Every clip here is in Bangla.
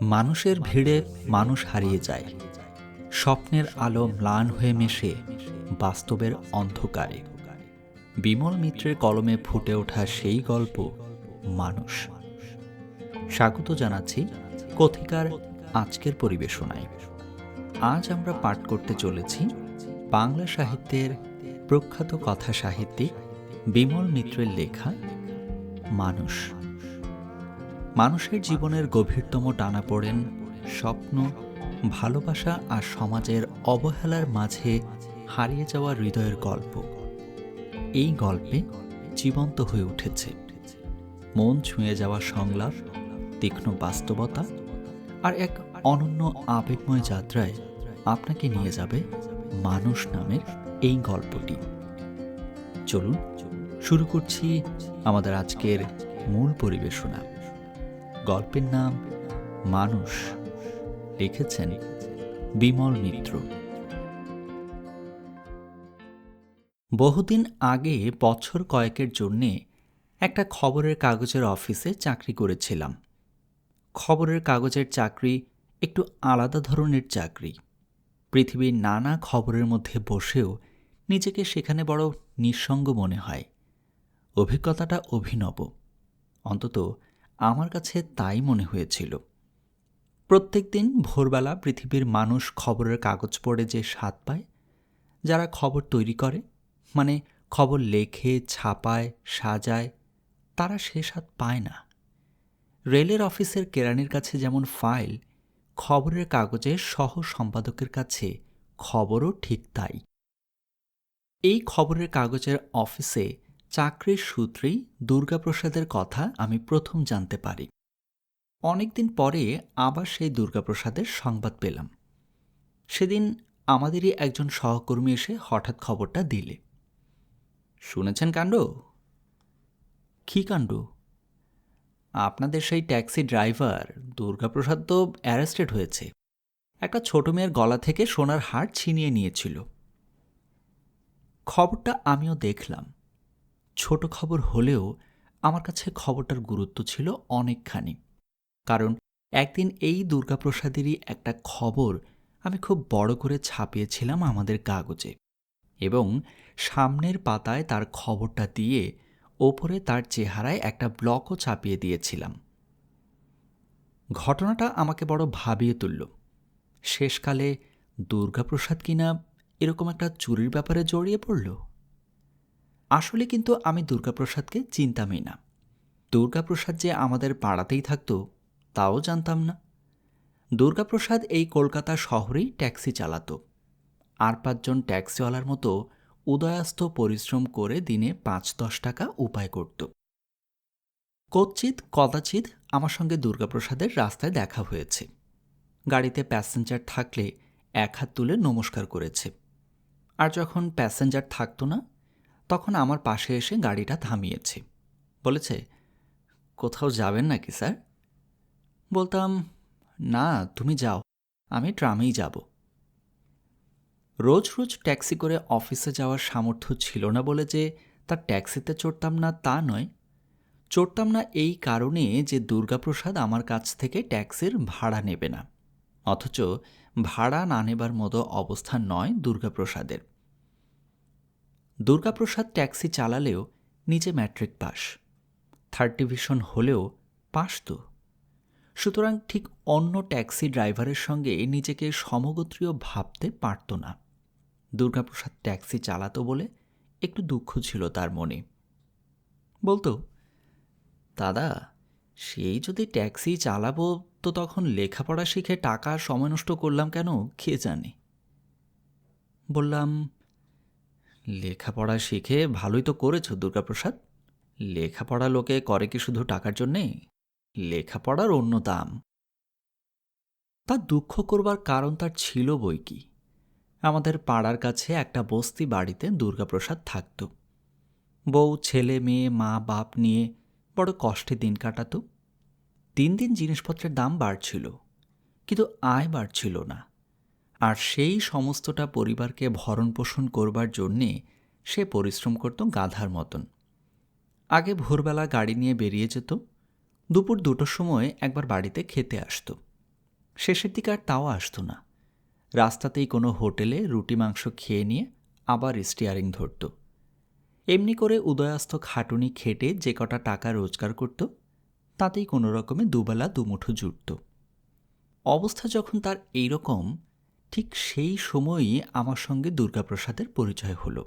মানুষের ভিড়ে মানুষ হারিয়ে যায়। স্বপ্নের আলো ম্লান হয়ে মেশে বাস্তবের অন্ধকারে। বিমল মিত্রের কলমে ফুটে ওঠা সেই গল্প মানুষ। স্বাগত জানাচ্ছি কথিকার আজকের পরিবেশনায়। আজ আমরা পাঠ করতে চলেছি বাংলা সাহিত্যের প্রখ্যাত কথা সাহিত্যিক বিমল মিত্রের লেখা মানুষ। মানুষের জীবনের গভীরতম টানা পড়েন স্বপ্ন, ভালোবাসা আর সমাজের অবহেলার মাঝে হারিয়ে যাওয়া হৃদয়ের গল্প। এই গল্পে জীবন্ত হয়ে উঠেছে। মন ছুঁয়ে যাওয়া সংলাপ, তীক্ষ্ণ বাস্তবতা আর এক অনন্য আবেগময় যাত্রায় আপনাকে নিয়ে যাবে মানুষ নামের এই গল্পটি। চলুন, শুরু করছি আমাদের আজকের মূল পরিবেশনা। গল্পের নাম মানুষ লিখেছেন বিমল মিত্র। বহুদিন আগে বছর কয়েকের জন্যে একটা খবরের কাগজের অফিসে চাকরি করেছিলাম। খবরের কাগজের চাকরি একটু আলাদা ধরনের চাকরি। পৃথিবীর নানা খবরের মধ্যে বসেও নিজেকে সেখানে বড় নিঃসঙ্গ মনে হয়। অভিজ্ঞতাটা অভিনব। অন্তত আমার কাছে তাই মনে হয়েছিল। প্রত্যেক দিন ভোরবেলা পৃথিবীর মানুষ খবরের কাগজ পড়ে যে স্বাদ পায়, যারা খবর তৈরি করে মানে খবর লেখে, ছাপায়, সাজায়, তারা সে স্বাদ পায় না। রেলের অফিসের কেরানির কাছে যেমন ফাইল, খবরের কাগজের সহ সম্পাদকের কাছে খবরও ঠিক তাই। এই খবরের কাগজের অফিসে চাকরির সূত্রেই দুর্গাপ্রসাদের কথা আমি প্রথম জানতে পারি। অনেকদিন পরে আবার সেই দুর্গাপ্রসাদের সংবাদ পেলাম। সেদিন আমাদেরই একজন সহকর্মী এসে হঠাৎ খবরটা দিলে। শুনেছেন কাণ্ড? কী কাণ্ড? আপনাদের সেই ট্যাক্সি ড্রাইভার দুর্গাপ্রসাদ তো অ্যারেস্টেড হয়েছে। একটা ছোট মেয়ের গলা থেকে সোনার হার ছিনিয়ে নিয়েছিল। খবরটা আমিও দেখলাম। ছোট খবর হলেও আমার কাছে খবরটার গুরুত্ব ছিল অনেকখানি। কারণ একদিন এই দুর্গাপ্রসাদেরই একটা খবর আমি খুব বড় করে ছাপিয়েছিলাম আমাদের কাগজে এবং সামনের পাতায় তার খবরটা দিয়ে ওপরে তার চেহারায় একটা ব্লকও ছাপিয়ে দিয়েছিলাম। ঘটনাটা আমাকে বড় ভাবিয়ে তুলল। শেষকালে দুর্গাপ্রসাদ কিনা এরকম একটা চুরির ব্যাপারে জড়িয়ে পড়ল? আসলে কিন্তু আমি দুর্গাপ্রসাদকে চিনতামই না। দুর্গাপ্রসাদ যে আমাদের পাড়াতেই থাকতো, তাও জানতাম না। দুর্গাপ্রসাদ এই কলকাতা শহরেই ট্যাক্সি চালাতো। আর পাঁচজন ট্যাক্সিওয়ালার মতো উদয়াস্ত পরিশ্রম করে দিনে পাঁচ দশ টাকা উপায় করত। কচ্ছিত, কদাচিৎ আমার সঙ্গে দুর্গাপ্রসাদের রাস্তায় দেখা হয়েছে। গাড়িতে প্যাসেঞ্জার থাকলে এক হাত তুলে নমস্কার করেছে। আর যখন প্যাসেঞ্জার থাকতো না তখন আমার পাশে এসে গাড়িটা থামিয়েছে। বলেছে, কোথাও যাবেন নাকি, স্যার? বলতাম, না, তুমি যাও, আমি ট্রামেই যাব। রোজ রোজ ট্যাক্সি করে অফিসে যাওয়ার সামর্থ্য ছিল না বলে যে তার ট্যাক্সিতে চড়তাম না তা নয়। চড়তাম না এই কারণে যে দুর্গাপ্রসাদ আমার কাছ থেকে ট্যাক্সির ভাড়া নেবে না। অথচ ভাড়া না নেবার মতো অবস্থা নয় দুর্গাপ্রসাদের। দুর্গাপ্রসাদ ট্যাক্সি চালালেও নিজে ম্যাট্রিক পাস। থার্ড ডিভিশন হলেও পাস তো। সুতরাং ঠিক অন্য ট্যাক্সি ড্রাইভারের সঙ্গে নিজেকে সমগোত্রীয় ভাবতে পারত না। দুর্গাপ্রসাদ ট্যাক্সি চালাতো বলে একটু দুঃখ ছিল তার মনে। বলতো, দাদা, সেই যদি ট্যাক্সি চালাবো তো তখন লেখাপড়া শিখে টাকা সময় নষ্ট করলাম কেন? কে জানে? বললাম লেখাপড়া শিখে ভালোই তো করেছ, দুর্গাপ্রসাদ। লেখাপড়া লোকে করে কি শুধু টাকার জন্যে? লেখাপড়ার অন্য দাম। তার দুঃখ করবার কারণ তার ছিল বই কি? আমাদের পাড়ার কাছে একটা বস্তি বাড়িতে দুর্গাপ্রসাদ থাকত। বউ, ছেলে, মেয়ে, মা, বাপ নিয়ে বড় কষ্টে দিন কাটাত। দিন দিন জিনিসপত্রের দাম বাড়ছিল, কিন্তু আয় বাড়ছিল না। আর সেই সমস্তটা পরিবারকে ভরণ পোষণ করবার জন্যে সে পরিশ্রম করত গাধার মতন। আগে ভোরবেলা গাড়ি নিয়ে বেরিয়ে যেত, দুপুর দুটোর সময় একবার বাড়িতে খেতে আসতো। শেষের দিকে আর তাও আসতো না। রাস্তাতেই কোনো হোটেলে রুটি মাংস খেয়ে নিয়ে আবার স্টিয়ারিং ধরত। এমনি করে উদয়াস্ত খাটুনি খেটে যে কটা টাকা রোজগার করত, তাতেই কোনো রকমে দুবেলা দুমুঠো জুটত। অবস্থা যখন তার এই রকম ঠিক সেই সময়ই আমার সঙ্গে দুর্গাপ্রসাদের পরিচয় হলো।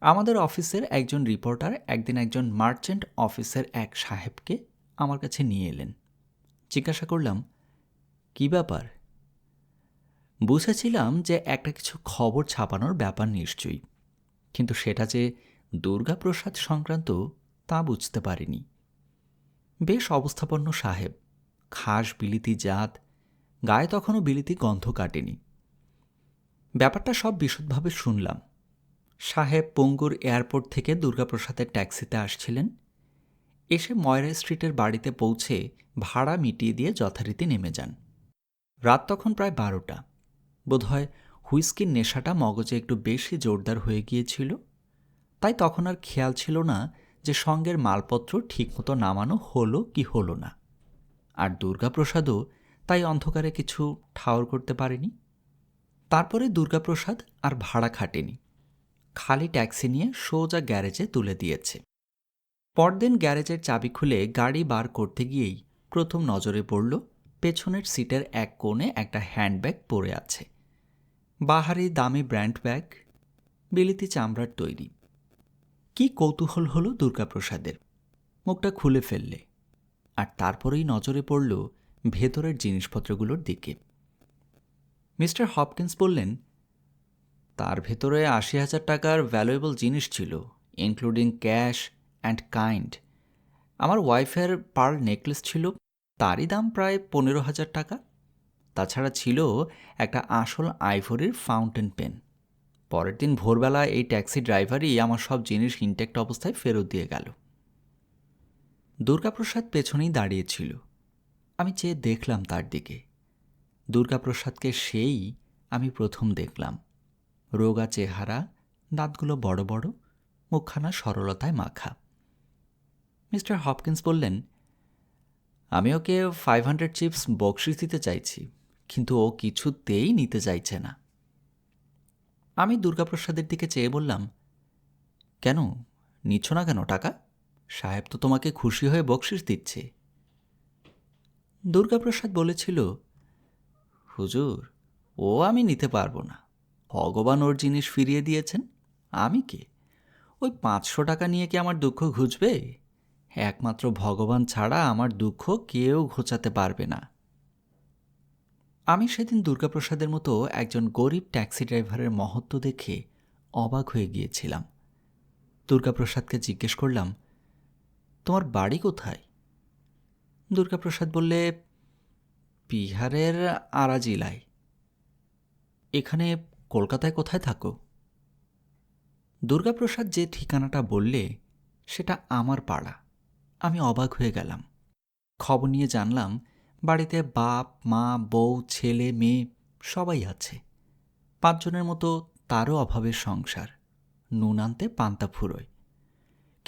আমাদের অফিসের একজন রিপোর্টার একদিন একজন মার্চেন্ট অফিসের এক সাহেবকে আমার কাছে নিয়ে এলেন। জিজ্ঞাসা করলাম, কি ব্যাপার? বুঝেছিলাম যে একটা কিছু খবর ছাপানোর ব্যাপার নিশ্চয়ই, কিন্তু সেটা যে দুর্গাপ্রসাদ সংক্রান্ত তা বুঝতে পারিনি। বেশ অবস্থাপন্ন সাহেব, খাস বিলিতি জাত গায়ে তখনও বিলিতি গন্ধ কাটেনি। ব্যাপারটা সব বিশদভাবে শুনলাম। সাহেব পঙ্গুর এয়ারপোর্ট থেকে দুর্গাপ্রসাদের ট্যাক্সিতে আসছিলেন। এসে ময়রা স্ট্রিটের বাড়িতে পৌঁছে ভাড়া মিটিয়ে দিয়ে যথারীতি নেমে যান। রাত তখন প্রায় বারোটা। বোধহয় হুইস্কির নেশাটা মগজে একটু বেশি জোরদার হয়ে গিয়েছিল। তাই তখন আর খেয়াল ছিল না যে সঙ্গের মালপত্র ঠিকমতো নামানো হলো কি হলো না। আর দুর্গাপ্রসাদও তাই অন্ধকারে কিছু ঠাওর করতে পারেনি। তারপরে দুর্গাপ্রসাদ আর ভাড়া খাটেনি। খালি ট্যাক্সি নিয়ে সোজা গ্যারেজে তুলে দিয়েছে। পরদিন গ্যারেজের চাবি খুলে গাড়ি বার করতে গিয়েই প্রথম নজরে পড়ল, পেছনের সিটের এক কোণে একটা হ্যান্ডব্যাগ পড়ে আছে। বাহারি দামি ব্র্যান্ড ব্যাগ, বিলিতি চামড়ার তৈরি। কি কৌতূহল হলো দুর্গাপ্রসাদের। মুখটা খুলে ফেললে। আর তারপরেই নজরে পড়ল ভেতরের জিনিসপত্রগুলোর দিকে। মিস্টার হপকিন্স বললেন, তার ভেতরে আশি হাজার টাকার ভ্যালুয়েবল জিনিস ছিল ইনক্লুডিং ক্যাশ অ্যান্ড কাইন্ড আমার ওয়াইফের পার্ল নেকলেস ছিল, তারই দাম প্রায় পনেরো হাজার টাকা। তাছাড়া ছিল একটা আসল আইভরির ফাউন্টেন পেন পরের দিন ভোরবেলা এই ট্যাক্সি ড্রাইভারই আমার সব জিনিস ইনটেক্ট অবস্থায় ফেরত দিয়ে গেল। দুর্গাপ্রসাদ পেছনেই দাঁড়িয়েছিল আমি চেয়ে দেখলাম তার দিকে। দুর্গাপ্রসাদকে সেই আমি প্রথম দেখলাম। রোগা চেহারা, দাঁতগুলো বড় বড়, মুখখানা সরলতায় মাখা। মিস্টার হপকিন্স বললেন, আমি ওকে ফাইভ হান্ড্রেড চিপস বকশিস দিতে চাইছি, কিন্তু ও কিছুতেই নিতে চাইছে না। আমি দুর্গাপ্রসাদের দিকে চেয়ে বললাম, কেন? নিচ্ছ না কেন টাকা? সাহেব তো তোমাকে খুশি হয়ে বকশিস দিচ্ছে। দুর্গাপ্রসাদ বলেছিল, হুজুর, ও আমি নিতে পারব না। ভগবান ওর জিনিস ফিরিয়ে দিয়েছেন। আমি কে? ওই পাঁচশো টাকা নিয়ে কি আমার দুঃখ ঘুচবে? একমাত্র ভগবান ছাড়া আমার দুঃখ কেউ ঘোচাতে পারবে না। আমি সেদিন দুর্গাপ্রসাদের মতো একজন গরিব ট্যাক্সি ড্রাইভারের মহত্ব দেখে অবাক হয়ে গিয়েছিলাম। দুর্গাপ্রসাদকে জিজ্ঞেস করলাম, তোমার বাড়ি কোথায়? দুর্গাপ্রসাদ বললে, বিহারের আরা জেলায় এখানে কলকাতায় কোথায় থাকো? দুর্গাপ্রসাদ যে ঠিকানাটা বললে, সেটা আমার পাড়া। আমি অবাক হয়ে গেলাম। খবর নিয়ে জানলাম, বাড়িতে বাপ, মা, বউ, ছেলে, মেয়ে সবাই আছে। পাঁচজনের মতো তারও অভাবের সংসার। নুন আনতে পান্তা ফুরোয়।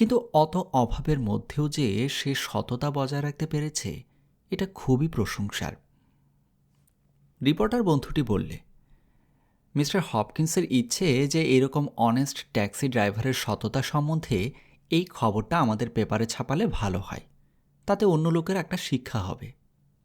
কিন্তু অত অভাবের মধ্যেও যে সে সততা বজায় রাখতে পেরেছে, এটা খুবই প্রশংসার। রিপোর্টার বন্ধুটি বললে, মিস্টার হপকিন্সের ইচ্ছে যে এরকম অনেস্ট ট্যাক্সি ড্রাইভারের সততা সম্বন্ধে এই খবরটা আমাদের পেপারে ছাপালে ভালো হয়। তাতে অন্য লোকের একটা শিক্ষা হবে।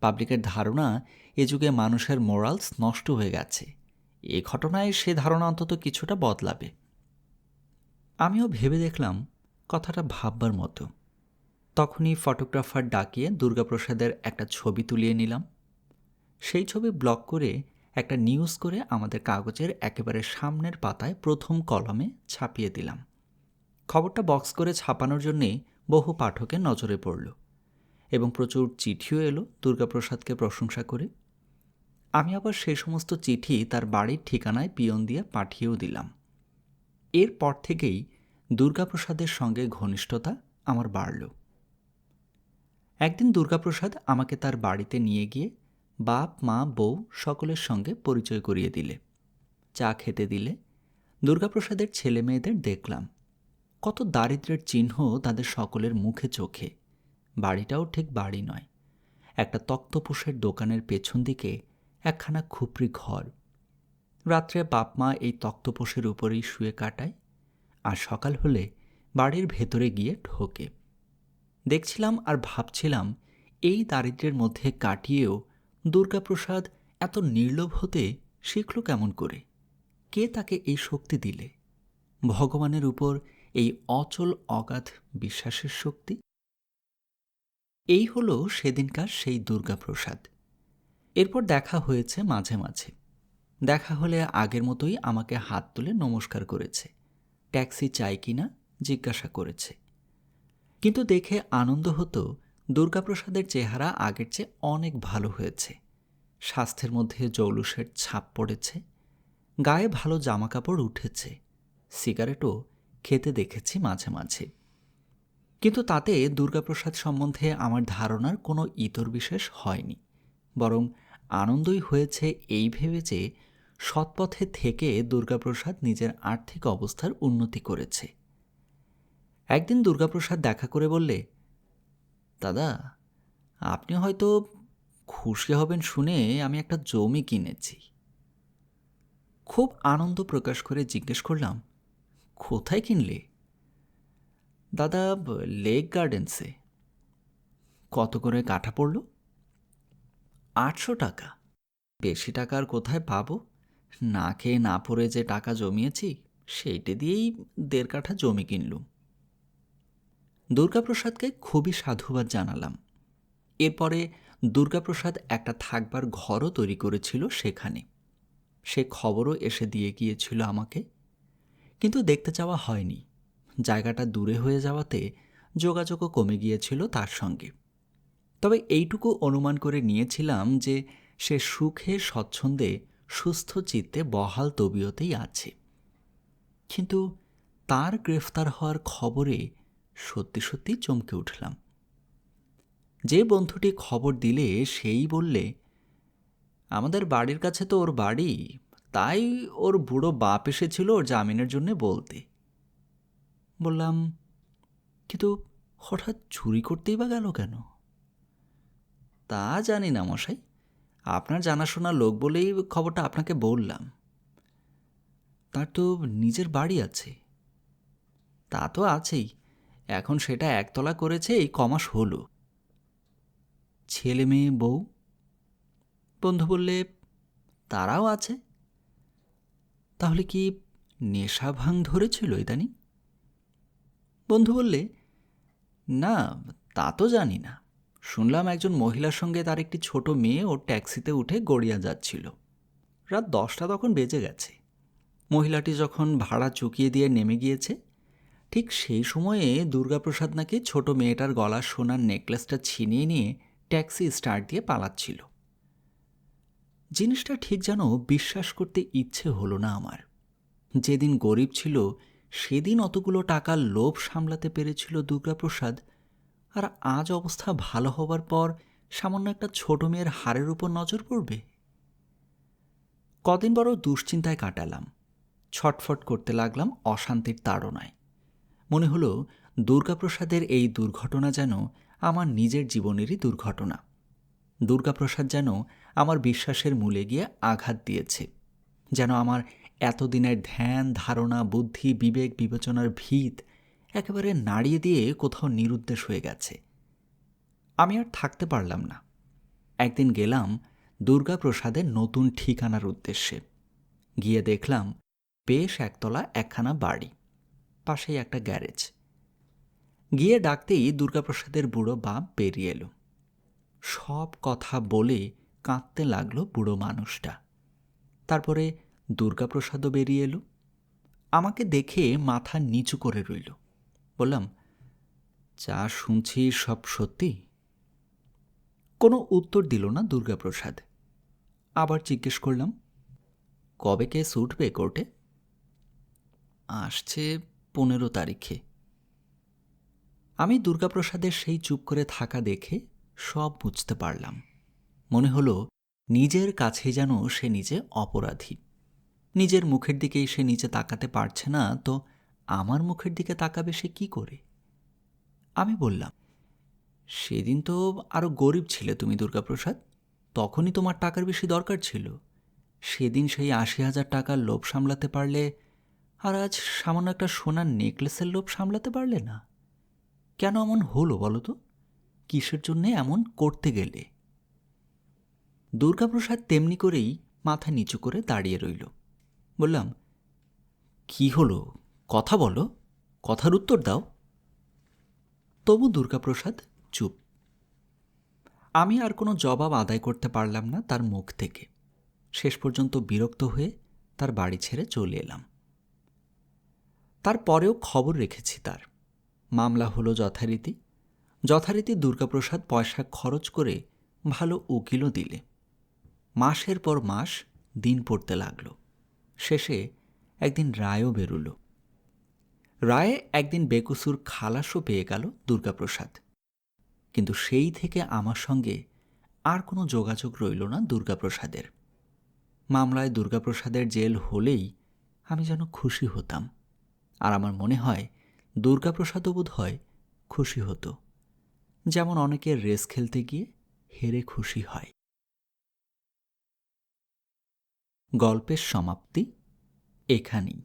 পাবলিকের ধারণা এ যুগে মানুষের মোরালস নষ্ট হয়ে গেছে। এ ঘটনায় সে ধারণা অন্তত কিছুটা বদলাবে। আমিও ভেবে দেখলাম কথাটা ভাববার মতো। তখনই ফটোগ্রাফার ডাকিয়ে দুর্গাপ্রসাদের একটা ছবি তুলিয়ে নিলাম। সেই ছবি ব্লক করে একটা নিউজ করে আমাদের কাগজের একেবারে সামনের পাতায় প্রথম কলমে ছাপিয়ে দিলাম। খবরটা বক্স করে ছাপানোর জন্যে বহু পাঠকের নজরে পড়ল এবং প্রচুর চিঠিও এলো দুর্গাপ্রসাদকে প্রশংসা করে। আমি আবার সে সমস্ত চিঠি তার বাড়ির ঠিকানায় পিয়ন দিয়ে পাঠিয়েও দিলাম। এরপর থেকেই দুর্গাপ্রসাদের সঙ্গে ঘনিষ্ঠতা আমার বাড়ল। একদিন দুর্গাপ্রসাদ আমাকে তার বাড়িতে নিয়ে গিয়ে বাপ, মা, বউ সকলের সঙ্গে পরিচয় করিয়ে দিলে। চা খেতে দিলে। দুর্গাপ্রসাদের ছেলে মেয়েদের দেখলাম। কত দারিদ্রের চিহ্ন তাদের সকলের মুখে, চোখে। বাড়িটাও ঠিক বাড়ি নয়। একটা তক্তপোষের দোকানের পেছন দিকে একখানা খুপড়ি ঘর। রাত্রে বাপ, মা এই তক্তপোষের উপরেই শুয়ে কাটায়। আর সকাল হলে বাড়ির ভেতরে গিয়ে ঢোকে। দেখছিলাম আর ভাবছিলাম, এই দারিদ্র্যের মধ্যে কাটিয়েও দুর্গাপ্রসাদ এত নির্লোভ হতে শিখল কেমন করে? কে তাকে এই শক্তি দিলে? ভগবানের উপর এই অচল অগাধ বিশ্বাসের শক্তি? এই হলো সেদিনকার সেই দুর্গাপ্রসাদ। এরপর দেখা হয়েছে মাঝে মাঝে। দেখা হলে আগের মতোই আমাকে হাত তুলে নমস্কার করেছে। ট্যাক্সি চাই কিনা জিজ্ঞাসা করেছে। কিন্তু দেখে আনন্দ হতো দুর্গাপ্রসাদের চেহারা আগের চেয়ে অনেক ভালো হয়েছে। স্বাস্থ্যের মধ্যে জৌলুসের ছাপ পড়েছে, গায়ে ভালো জামাকাপড় উঠেছে, সিগারেটও খেতে দেখেছি মাঝে মাঝে। কিন্তু তাতে দুর্গাপ্রসাদ সম্বন্ধে আমার ধারণার কোনো ইতর বিশেষ হয়নি, বরং আনন্দই হয়েছে এই ভেবে যে সৎপথে থেকে দুর্গাপ্রসাদ নিজের আর্থিক অবস্থার উন্নতি করেছে। একদিন দুর্গাপ্রসাদ দেখা করে বললে, দাদা, আপনি হয়তো খুশি হবেন শুনে আমি একটা জমি কিনেছি। খুব আনন্দ প্রকাশ করে জিজ্ঞেস করলাম, কোথায় কিনলে? দাদা, লেক গার্ডেন্সে। কত করে কাঠা পড়ল? আটশো টাকা। বেশি টাকা আর কোথায় পাবো? না খেয়ে না পড়ে যে টাকা জমিয়েছি, সেইটা দিয়েই দেড় কাঠা জমি কিনলুম। দুর্গাপ্রসাদকে খুবই সাধুবাদ জানালাম। এরপরে দুর্গাপ্রসাদ একটা থাকবার ঘরও তৈরি করেছিল সেখানে। সে খবরও এসে দিয়ে গিয়েছিল আমাকে। কিন্তু দেখতে যাওয়া হয়নি। জায়গাটা দূরে হয়ে যাওয়াতে যোগাযোগও কমে গিয়েছিল তার সঙ্গে। তবে এইটুকু অনুমান করে নিয়েছিলাম যে সে সুখে, স্বচ্ছন্দে সুস্থ চিত্তে বহাল তবিয়তেই আছে। কিন্তু তার গ্রেফতার হওয়ার খবরে সত্যি সত্যি চমকে উঠলাম। যে বন্ধুটি খবর দিলে সেই বললে, আমাদের বাড়ির কাছে তো ওর বাড়ি, তাই ওর বুড়ো বাপ এসেছিল ওর জামিনের জন্য বলতে। বললাম, কিন্তু হঠাৎ চুরি করতেই বা গেল কেন? তা জানি না মশাই। আপনার জানাশোনা লোক বলেই খবরটা আপনাকে বললাম। তার তো নিজের বাড়ি আছে। তা তো আছেই। এখন সেটা একতলা করেছে, এই কমাস হলো। ছেলে মেয়ে, বউ? বন্ধু বললে, তারাও আছে। তাহলে কি নেশা ভাঙ ধরেছিল ইদানি? বন্ধু বললে, না, তা তো জানি না। শুনলাম একজন মহিলার সঙ্গে তার একটি ছোট মেয়ে ওর ট্যাক্সিতে উঠে গড়িয়া যাচ্ছিল। রাত দশটা তখন বেজে গেছে। মহিলাটি যখন ভাড়া চুকিয়ে দিয়ে নেমে গিয়েছে, ঠিক সেই সময়ে দুর্গাপ্রসাদ নাকি ছোট মেয়েটার গলার সোনার নেকলেসটা ছিনিয়ে নিয়ে ট্যাক্সি স্টার্ট দিয়ে পালাচ্ছিল। জিনিসটা ঠিক যেন বিশ্বাস করতে ইচ্ছে হলো না আমার। যেদিন গরিব ছিল, সেদিন অতগুলো টাকার লোভ সামলাতে পেরেছিল দুর্গাপ্রসাদ আর আজ অবস্থা ভালো হবার পর সামান্য একটা ছোট মেয়ের হারের উপর নজর পড়বে? কদিন বড় দুশ্চিন্তায় কাটালাম। ছটফট করতে লাগলাম অশান্তির তাড়নায়। মনে হলো দুর্গাপ্রসাদের এই দুর্ঘটনা যেন আমার নিজের জীবনেরই দুর্ঘটনা। দুর্গাপ্রসাদ যেন আমার বিশ্বাসের মূলে গিয়ে আঘাত দিয়েছে। যেন আমার এতদিনের ধ্যান, ধারণা, বুদ্ধি, বিবেক, বিবেচনার ভিত একেবারে নাড়িয়ে দিয়ে কোথাও নিরুদ্দেশ হয়ে গেছে। আমি আর থাকতে পারলাম না। একদিন গেলাম দুর্গাপ্রসাদের নতুন ঠিকানার উদ্দেশ্যে। গিয়ে দেখলাম বেশ একতলা একখানা বাড়ি, পাশেই একটা গ্যারেজ। গিয়ে ডাকতেই দুর্গাপ্রসাদের বুড়ো বাপ বেরিয়ে এলো। সব কথা বলে কাঁদতে লাগল বুড়ো মানুষটা। তারপরে দুর্গাপ্রসাদও বেরিয়ে এলো। আমাকে দেখে মাথা নিচু করে রইল। বললাম, যা শুনছি সব সত্যি? কোনো উত্তর দিল না দুর্গাপ্রসাদ। আবার জিজ্ঞেস করলাম, কবে কেস উঠবে কোর্টে? আসছে পনেরো তারিখে। আমি দুর্গাপ্রসাদের সেই চুপ করে থাকা দেখে সব বুঝতে পারলাম। মনে হলো নিজের কাছে যেন সে নিজে অপরাধী। নিজের মুখের দিকেই সে নিচে তাকাতে পারছে না, তো আমার মুখের দিকে তাকাবে সে কি করে? আমি বললাম, সেদিন তো আরও গরিব ছিলে তুমি, দুর্গাপ্রসাদ। তখনই তোমার টাকার বেশি দরকার ছিল। সেদিন সেই আশি হাজার টাকার লোভ সামলাতে পারলে আর আজ সামান্য একটা সোনার নেকলেসের লোভ সামলাতে পারলে না। কেন এমন হলো বলো তো? কিসের জন্যে এমন করতে গেলে? দুর্গাপ্রসাদ তেমনি করেই মাথা নিচু করে দাঁড়িয়ে রইল। বললাম, কি হলো? কথা বলো, কথার উত্তর দাও। তবু দুর্গাপ্রসাদ চুপ। আমি আর কোনো জবাব আদায় করতে পারলাম না তার মুখ থেকে। শেষ পর্যন্ত বিরক্ত হয়ে তার বাড়ি ছেড়ে চলে এলাম। তারপরেও খবর রেখেছি তার। মামলা হলো যথারীতি। যথারীতি দুর্গাপ্রসাদ পয়সা খরচ করে ভালো উকিলও দিলে। মাসের পর মাস দিন পড়তে লাগল। শেষে একদিন রায়ও বেরুলো। রায়ে একদিন বেকুসুর খালাসও পেয়ে গেল দুর্গাপ্রসাদ। কিন্তু সেই থেকে আমার সঙ্গে আর কোনো যোগাযোগ রইল না দুর্গাপ্রসাদের। মামলায় দুর্গাপ্রসাদের জেল হলেই আমি যেন খুশি হতাম। আর আমার মনে হয় দুর্গাপ্রসাদও বোধ হয় খুশি হতো। যেমন অনেকের রেস খেলতে গিয়ে হেরে খুশি হয়। গল্পের সমাপ্তি এখানেই।